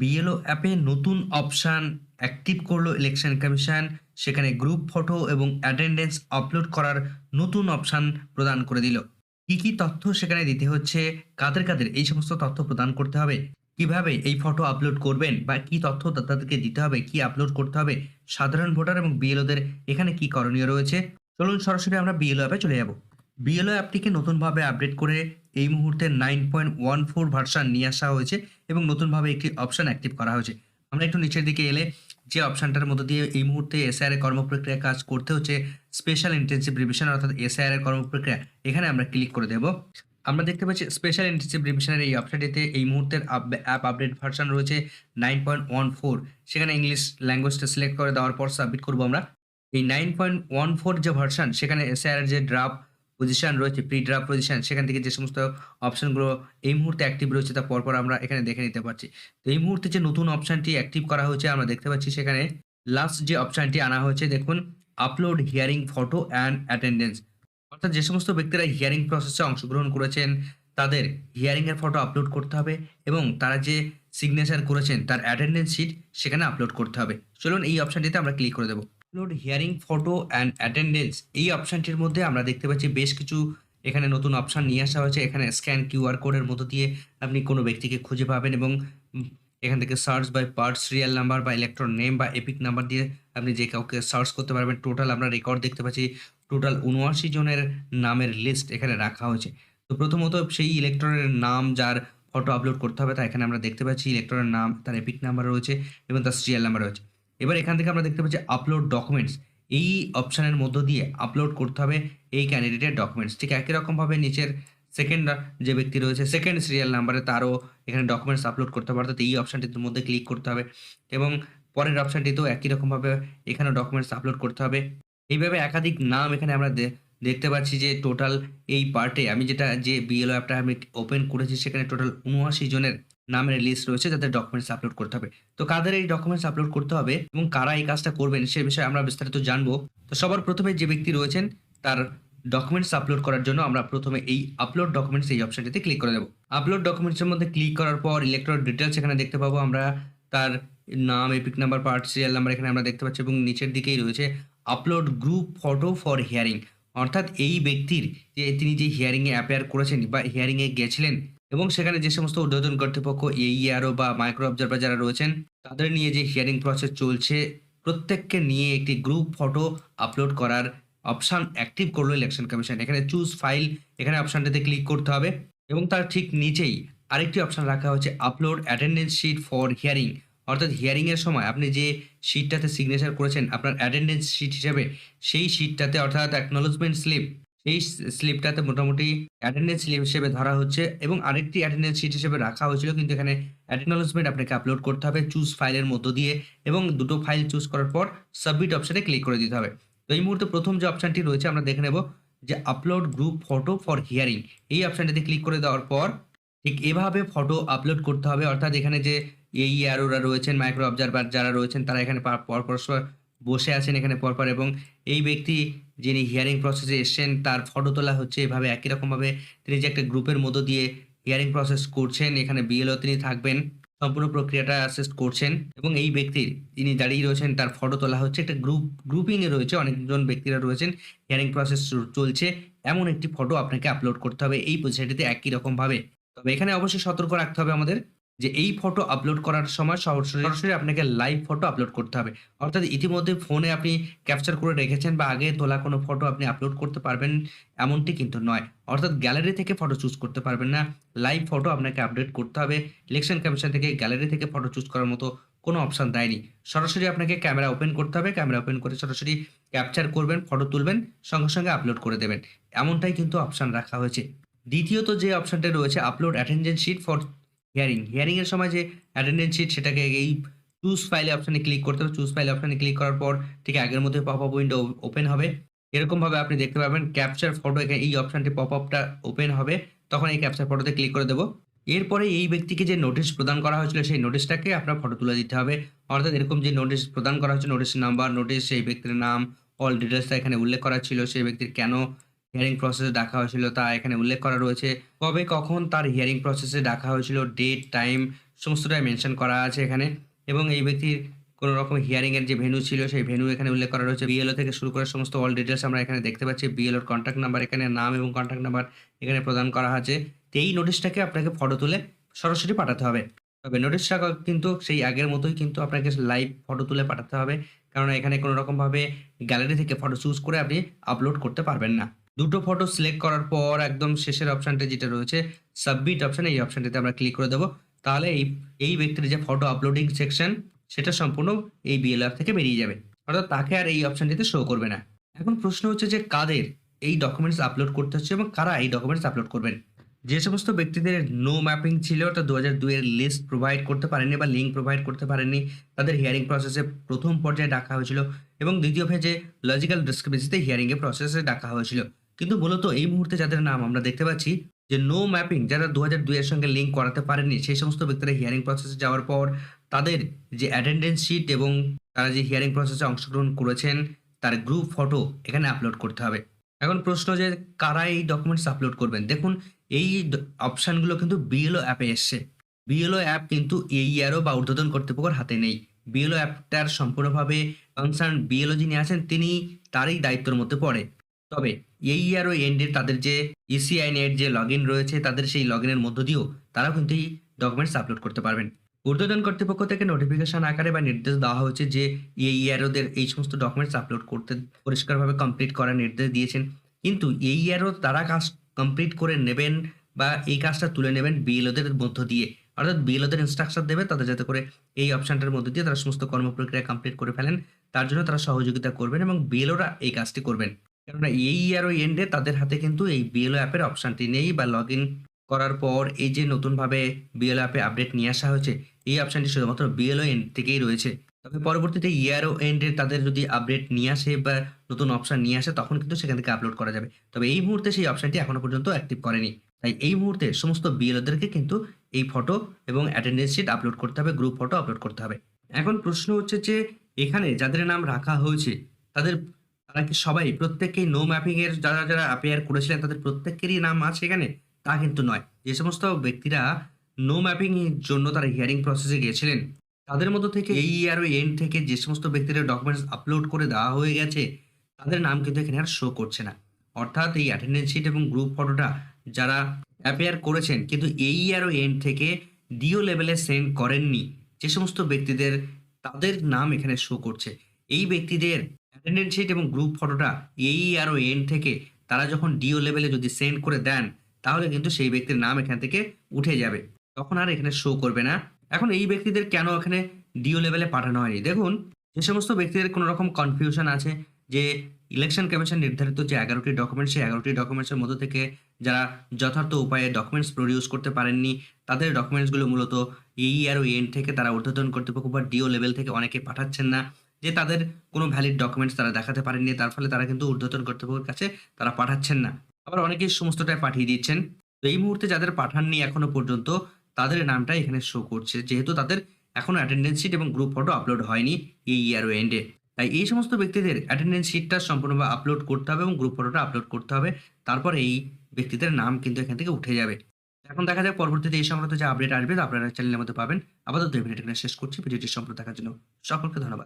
BLO অ্যাপে নতুন option active করল ইলেকশন কমিশন সেখানে গ্রুপ ফটো এবং অ্যাটেন্ডেন্স আপলোড করার নতুন অপশান প্রদান করে দিল। কি কি তথ্য সেখানে দিতে হচ্ছে? কাদের কাদের এই সমস্ত তথ্য প্রদান করতে হবে? কীভাবে এই ফটো আপলোড করবেন বা কি তথ্য তাদেরকে দিতে হবে, কি আপলোড করতে হবে? সাধারণ ভোটার এবং বিএলওদের এখানে কি করণীয় রয়েছে? চলুন সরাসরি আমরা বিএলও অ্যাপে চলে যাব। বিএলও অ্যাপটিকে নতুনভাবে আপডেট করে এই মুহূর্তে nine point one four version নিয়ে আসা হয়েছে। এবং নতুনভাবে একটি অপশন অ্যাক্টিভ করা হয়েছে। আমরা একটু নিচের দিকে এলে যে অপশনটার মধ্য দিয়ে এই মুহূর্তে এসআইআর এর কর্মপ্রক্রিয়া কাজ করতে হচ্ছে স্পেশাল ইন্টেন্সিভ রিভিশন অর্থাৎ এসআইআর এর কর্মপ্রক্রিয়া, এখানে আমরা ক্লিক করে দেব। আমরা দেখতে পাচ্ছি স্পেশাল ইন্টেন্সিভ রিভিশনের এই অপশনটিতে এই মুহূর্তের অ্যাপ আপডেট ভার্সন রয়েছে নাইন পয়েন্ট ওয়ান ফোর সেখানে ইংলিশ ল্যাঙ্গুয়েজটা সিলেক্ট করে দেওয়ার পর সাবমিট করব আমরা। এই নাইন পয়েন্ট ওয়ান ফোর যে ভার্সন সেখানে এসআইআর যে ড্রাফট পজিশন রয়েছে প্রি ড্রাফট পজিশন সেখান থেকে যে সমস্ত অপশনগুলো এই মুহূর্তে অ্যাক্টিভ রয়েছে তা পরপর আমরা এখানে দেখে নিতে পারছি। তো এই মুহূর্তে যে নতুন অপশনটি অ্যাক্টিভ করা হয়েছে, আমরা দেখতে পাচ্ছি সেখানে লাস্ট যে অপশনটি আনা হয়েছে, দেখুন upload hearing photo and attendance অর্থাৎ যে সমস্ত ব্যক্তিরা হিয়ারিং প্রসেসে অংশগ্রহণ করেছেন, তাদের হিয়ারিংয়ের ফটো আপলোড করতে হবে এবং তারা যে সিগনেচার করেছেন, তার অ্যাটেন্ডেন্স শিট সেখানে আপলোড করতে হবে। চলুন এই অপশনটিতে আমরা ক্লিক করে দেবো। Upload hearing photo and attendance এই অপশানটির মধ্যে আমরা দেখতে পাচ্ছি বেশ কিছু এখানে নতুন অপশন নিয়ে আসা হয়েছে। এখানে স্ক্যান কিউআর কোডের মধ্য দিয়ে আপনি কোনো ব্যক্তিকে খুঁজে পাবেন এবং এখান থেকে search by part serial number বা ইলেকট্রন নেম বা এপিক নাম্বার দিয়ে আপনি যে কাউকে সার্চ করতে পারবেন। টোটাল আমরা রেকর্ড দেখতে পাচ্ছি টোটাল উনআশি জনের নামের লিস্ট এখানে রাখা হয়েছে। তো প্রথমত সেই ইলেকট্রনের নাম যার ফটো আপলোড করতে হবে তা এখানে আমরা দেখতে পাচ্ছি। ইলেকট্রনের নাম, তার এপিক নাম্বার রয়েছে এবং তার সিরিয়াল নাম্বার রয়েছে। এবার এখান থেকে আমরা দেখতে পাচ্ছি আপলোড ডকুমেন্টস এই অপশানের মধ্য দিয়ে আপলোড করতে হবে এই ক্যান্ডিডেটের ডকুমেন্টস ঠিক একই রকমভাবে নিচের সেকেন্ড যে ব্যক্তি রয়েছে সেকেন্ড সিরিয়াল নাম্বারে তারও এখানে ডকুমেন্টস আপলোড করতে হবে। অর্থাৎ এই অপশানটির মধ্যে ক্লিক করতে হবে এবং পরের অপশানটিতেও একই রকমভাবে এখানে ডকুমেন্টস আপলোড করতে হবে। এইভাবে একাধিক নাম এখানে আমরা দেখতে পাচ্ছি যে টোটাল এই পার্টে আমি যেটা যে বিএলও অ্যাপটা আমি ওপেন করেছি সেখানে টোটাল উনআশি জনের নামের লিস্ট রয়েছে যাদের ডকুমেন্টস আপলোড করতে হবে। তো কাদের এই ডকুমেন্টস আপলোড করতে হবে এবং কারা এই কাজটা করবেন সে বিষয়ে আমরা বিস্তারিত জানব। তো সবার প্রথমে যে ব্যক্তি রয়েছেন, তার ডকুমেন্টস আপলোড করার জন্য আমরা প্রথমে এই আপলোড ডকুমেন্টস এই অপশনটিতে ক্লিক করে দেবো। আপলোড ডকুমেন্টসের মধ্যে ক্লিক করার পর ইলেকট্রন ডিটেলস এখানে দেখতে পাবো আমরা। তার নাম EPIC number part serial number এখানে আমরা দেখতে পাচ্ছি এবং নিচের দিকেই রয়েছে upload group photo for hearing অর্থাৎ এই ব্যক্তির যে তিনি যে হিয়ারিংয়ে অ্যাপেয়ার করেছেন বা হিয়ারিংয়ে গেছিলেন এবং সেখানে যে সমস্ত উদ্বোধন কর্তৃপক্ষ এইআরও বা মাইক্রো অবজারভার যারা রয়েছেন, তাদের নিয়ে যে হিয়ারিং প্রসেস চলছে, প্রত্যেককে নিয়ে একটি গ্রুপ ফটো আপলোড করার অপশান অ্যাক্টিভ করল ইলেকশন কমিশন এখানে চুজ ফাইল এখানে অপশানটাতে ক্লিক করতে হবে এবং তার ঠিক নিচেই আরেকটি অপশান রাখা হয়েছে upload attendance sheet for hearing অর্থাৎ হিয়ারিংয়ের সময় আপনি যে শিটটাতে সিগনেচার করেছেন, আপনার অ্যাটেন্ডেন্স শিট হিসেবে সেই শিটটাতে অর্থাৎ অ্যাকনোলজমেন্ট স্লিপ সেই স্লিপটাতে মোটামুটি অ্যাটেন্ডেন্স স্লিপ হিসেবে ধরা হচ্ছে এবং আরেকটি অ্যাটেন্ডেন্স শিট হিসেবে রাখা হয়েছিল। কিন্তু এখানে অ্যাকনোলজমেন্ট আপনাকে আপলোড করতে হবে চুজ ফাইলের মধ্য দিয়ে এবং দুটো ফাইল চুজ করার পর সাবমিট অপশানে ক্লিক করে দিতে হবে। তো এই মুহূর্তে প্রথম যে অপশানটি রয়েছে আমরা দেখে নেব যে upload group photo for hearing এই অপশানটিতে ক্লিক করে দেওয়ার পর ঠিক এভাবে ফটো আপলোড করতে হবে। অর্থাৎ এখানে যে এই আরোরা রয়েছেন মাইক্রো অবজারভার যারা রয়েছেন তারা এখানে পরস্পর বসে আছেন এখানে পরপর এবং এই ব্যক্তি যিনি হিয়ারিং প্রসেসে এসছেন, তার ফটো তোলা হচ্ছে এভাবে একই রকমভাবে তিনি যে একটা গ্রুপের মধ্য দিয়ে হিয়ারিং প্রসেস করছেন, এখানে বিএলও তিনি থাকবেন, সম্পূর্ণ প্রক্রিয়াটা অ্যাসেস্ট করছেন এবং এই ব্যক্তির যিনি দাঁড়িয়ে রয়েছেন, তার ফটো তোলা হচ্ছে, একটা গ্রুপ গ্রুপিংয়ে রয়েছে, অনেকজন ব্যক্তিরা রয়েছেন হিয়ারিং প্রসেস চলছে, এমন একটি ফটো আপনাকে আপলোড করতে হবে, এই পজিশনটিতে একই রকমভাবে। তবে এখানে অবশ্যই সতর্ক রাখতে হবে আমাদের যে এই ফটো আপলোড করার সময় সরাসরি আপনাকে লাইভ ফটো আপলোড করতে হবে। অর্থাৎ ইতিমধ্যে ফোনে আপনি ক্যাপচার করে রেখেছেন বা আগে তোলা কোনো ফটো আপনি আপলোড করতে পারবেন এমনটি কিন্তু নয়। অর্থাৎ গ্যালারি থেকে ফটো চুজ করতে পারবেন না। লাইভ ফটো আপনাকে আপডেট করতে হবে। ইলেকশন কমিশন থেকে গ্যালারি থেকে ফটো চুজ করার মতো কোনো অপশন দেয়নি। সরাসরি আপনাকে ক্যামেরা ওপেন করতে হবে। ক্যামেরা ওপেন করে সরাসরি ক্যাপচার করবেন ফটো তুলবেন, সঙ্গে সঙ্গে আপলোড করে দেবেন। এমনটাই কিন্তু অপশান রাখা হয়েছে। দ্বিতীয়ত যে অপশানটা রয়েছে upload attendance sheet for hearing hearing এর সময় যে অ্যাটেন্ডেন্স শিট সেটাকে এই চুজ ফাইলে অপশানে ক্লিক করতে হবে। চুজ ফাইলে অপশানে ক্লিক করার পর ঠিক আগের মধ্যে পপ আপ উইন্ডো ওপেন হবে। এরকম ভাবে আপনি দেখতে পাবেন ক্যাপচার ফটো এখানে এই অপশানটি পপ আপটা ওপেন হবে। তখন এই ক্যাপচার ফটোতে ক্লিক করে দেবো। এরপরে এই ব্যক্তিকে যে নোটিশ প্রদান করা হয়েছিল সেই নোটিশটাকে আপনার ফটো তুলে দিতে হবে। অর্থাৎ এরকম যে নোটিশ প্রদান করা হয়েছে নোটিশ নাম্বার নোটিশ সেই ব্যক্তির নাম অল ডিটেলসটা এখানে উল্লেখ করা ছিল। সেই ব্যক্তির কেন হিয়ারিং প্রসেসে ডাকা হয়েছিল তা এখানে উল্লেখ করা রয়েছে। কবে কখন তার হিয়ারিং প্রসেসে ডাকা হয়েছিল ডেট টাইম সমস্তটাই মেনশন করা আছে এখানে। এবং এই ব্যক্তির কোনো রকম হিয়ারিং এর যে ভেনু ছিল, সেই ভেনু এখানে উল্লেখ করা রয়েছে। বিএলও থেকে শুরু করে সমস্ত অল ডিটেলস আমরা এখানে দেখতে পাচ্ছি। বিএলওর কন্ট্যাক্ট নাম্বার এখানে নাম এবং কন্ট্যাক্ট নাম্বার এখানে প্রদান করা আছে। তো এই নোটিশটাকে আপনাকে ফটো তুলে সরাসরি পাঠাতে হবে। তবে নোটিশটা কিন্তু সেই আগের মতোই কিন্তু আপনাকে লাইভ ফটো তুলে পাঠাতে হবে। কারণ এখানে কোনো রকমভাবে গ্যালারি থেকে ফটো চুজ করে আপনি আপলোড করতে পারবেন না। দুটো ফটো সিলেক্ট করার পর একদম শেষের অপশানটা যেটা রয়েছে সাবমিট অপশান এই অপশানটিতে আমরা ক্লিক করে দেবো। তাহলে এই এই ব্যক্তির যে ফটো আপলোডিং সেকশন সেটা সম্পূর্ণ এই বিএলআর থেকে বেরিয়ে যাবে। অর্থাৎ তাকে আর এই অপশানটিতে শো করবে না। এখন প্রশ্ন হচ্ছে যে কাদের এই ডকুমেন্টস আপলোড করতে হচ্ছে এবং কারা এই ডকুমেন্টস আপলোড করবেন? যে সমস্ত ব্যক্তিদের নো ম্যাপিং ছিল ওটা দু হাজার দুইয়ের লিস্ট প্রোভাইড করতে পারেনি বা লিঙ্ক প্রোভাইড করতে পারেনি তাদের হিয়ারিং প্রসেসে প্রথম পর্যায়ে ডাকা হয়েছিল এবং দ্বিতীয় ফেজে লজিক্যাল ডিসক্রিপেন্সিতে হিয়ারিংয়ের প্রসেসে ডাকা হয়েছিল। কিন্তু মূলত এই মুহূর্তে যাদের নাম আমরা দেখতে পাচ্ছি যে নো ম্যাপিং যারা দু হাজার দুইয়ের সঙ্গে লিঙ্ক করাতে পারেনি সেই সমস্ত ব্যক্তিরা হিয়ারিং প্রসেসে যাওয়ার পর তাদের যে অ্যাটেন্ডেন্স শিট এবং তারা যে হিয়ারিং প্রসেসে অংশগ্রহণ করেছেন, তার গ্রুপ ফটো এখানে আপলোড করতে হবে। এখন প্রশ্ন যে কারা এই ডকুমেন্টস আপলোড করবেন? দেখুন, এই অপশানগুলো কিন্তু বিএলও অ্যাপে এসছে। বিএলও অ্যাপ কিন্তু এই ইয়ারও বা ঊর্ধ্বতন কর্তৃপক্ষের হাতে নেই। বিএলও অ্যাপটার সম্পূর্ণভাবে কনসার্ন বিএলও যিনি আছেন, তিনি তারই দায়িত্বের মধ্যে পড়ে। তবে এই ইয়ারও এন্ডের তাদের যে ইসিআই নেট যে লগ রয়েছে, তাদের সেই লগ ইনের মধ্য দিয়েও তারা কিন্তু এই ডকুমেন্টস আপলোড করতে পারবেন। ঊর্ধ্বতন কর্তৃপক্ষ থেকে নোটিফিকেশন আকারে বা নির্দেশ দেওয়া হয়েছে যে এই ইয়ারোদের এই সমস্ত ডকুমেন্টস আপলোড করতে পরিষ্কারভাবে কমপ্লিট করার নির্দেশ দিয়েছেন। কিন্তু এই ইয়ারও তারা কাজ কমপ্লিট করে নেবেন বা এই কাজটা তুলে নেবেন বিএলওদের মধ্য দিয়ে। অর্থাৎ বিএলওদের ইনস্ট্রাকশন দেবে, তাদের যাতে করে এই অপশানটার মধ্যে দিয়ে তারা সমস্ত কর্মপ্রক্রিয়া কমপ্লিট করে ফেলেন। তার জন্য তারা সহযোগিতা করবেন এবং বিএলওরা এই কাজটি করবেন। কেননা এই ইয়ারও এন্ডে তাদের হাতে কিন্তু এই বিএলও অ্যাপের অপশনটি নেই বা লগ ইন করার পর এই যে নতুনভাবে বিএলও অ্যাপে আপডেট নিয়ে আসা হয়েছে, এই অপশনটি শুধুমাত্র বিএলও এন্ড থেকেই রয়েছে। তবে পরবর্তীতে ইয়ারও এন্ডে তাদের যদি আপডেট নিয়ে আসে বা নতুন অপশন নিয়ে আসে, তখন কিন্তু সেখান থেকে আপলোড করা যাবে। তবে এই মুহূর্তে সেই অপশনটি এখনও পর্যন্ত অ্যাক্টিভ করেনি। তাই এই মুহূর্তে সমস্ত বিএলওদেরকে কিন্তু এই ফটো এবং অ্যাটেন্ডেন্স শিট আপলোড করতে হবে গ্রুপ ফটো আপলোড করতে হবে। এখন প্রশ্ন হচ্ছে যে, এখানে যাদের নাম রাখা হয়েছে, তাদের তারা কি সবাই? প্রত্যেককেই নো ম্যাপিং এর যারা যারা অ্যাপেয়ার করেছিলেন, তাদের প্রত্যেকেরই নাম আছে এখানে? তা কিন্তু নয়। যে সমস্ত ব্যক্তিরা নো ম্যাপিং এর জন্য তারা হিয়ারিং প্রসেসে গিয়েছিলেন, তাদের মধ্য থেকে এই ইয়ার এন্ড থেকে যে সমস্ত ব্যক্তিরা ডকুমেন্টস আপলোড করে দেওয়া হয়ে গেছে, তাদের নাম কিন্তু এখানে আর শো করছে না। অর্থাৎ এই অ্যাটেন্ডেন্স শিট এবং গ্রুপ ফটোটা যারা অ্যাপেয়ার করেছেন, কিন্তু এই ইয়ারও এন্ড থেকে ডিও লেভেলে সেন্ড করেননি। যে সমস্ত ব্যক্তিদের, তাদের নাম এখানে শো করছে। এই ব্যক্তিদের অ্যাটেন্ডেন্স শিট এবং গ্রুপ ফটোটা এই আরও এন থেকে তারা যখন ডিও লেভেলে যদি সেন্ড করে দেন, তাহলে কিন্তু সেই ব্যক্তির নাম এখান থেকে উঠে যাবে। তখন আর এখানে শো করবে না। এখন এই ব্যক্তিদের কেন এখানে ডিও লেভেলে পাঠানো হয়নি? দেখুন, যে সমস্ত ব্যক্তিদের কোনো রকম কনফিউশন আছে যে ইলেকশন কমিশন নির্ধারিত যে এগারোটি ডকুমেন্টস সেই এগারোটি ডকুমেন্টসের মধ্যে থেকে যারা যথার্থ উপায়ে ডকুমেন্টস প্রডিউস করতে পারেননি, তাদের ডকুমেন্টসগুলো মূলত এই আর ও এন থেকে তারা ঊর্ধ্বতন কর্তৃপক্ষ বা ডিও লেভেল থেকে অনেকে পাঠাচ্ছেন না। যে তাদের কোনো ভ্যালিড ডকুমেন্টস তারা দেখাতে পারেননি, তার ফলে তারা কিন্তু ঊর্ধ্বতন কর্তৃপক্ষের কাছে তারা পাঠাচ্ছেন না। আবার অনেকেই সমস্তটাই পাঠিয়ে দিচ্ছেন। তো এই মুহূর্তে যাদের পাঠাননি এখনও পর্যন্ত, তাদের নামটা এখানে শো করছে। যেহেতু তাদের এখনও অ্যাটেন্ডেন্স শিট এবং গ্রুপ ফটো আপলোড হয়নি এই ইয়ার এন্ডে তাই এই সমস্ত ব্যক্তিদের অ্যাটেন্ডেন্স শিটটা সম্পূর্ণভাবে আপলোড করতে হবে এবং গ্রুপ ফটোটা আপলোড করতে হবে। তারপর এই ব্যক্তিদের নাম কিন্তু এখান থেকে উঠে যাবে। এখন দেখা যায় পরবর্তীতে এই সংক্রান্ত যে আপডেট আসবে আপনারা চ্যানেলের মধ্যে পাবেন। আপাতত ভিডিওটা এখানে শেষ করছি। ভিডিওটি সম্পূর্ণ দেখার জন্য সকলকে ধন্যবাদ।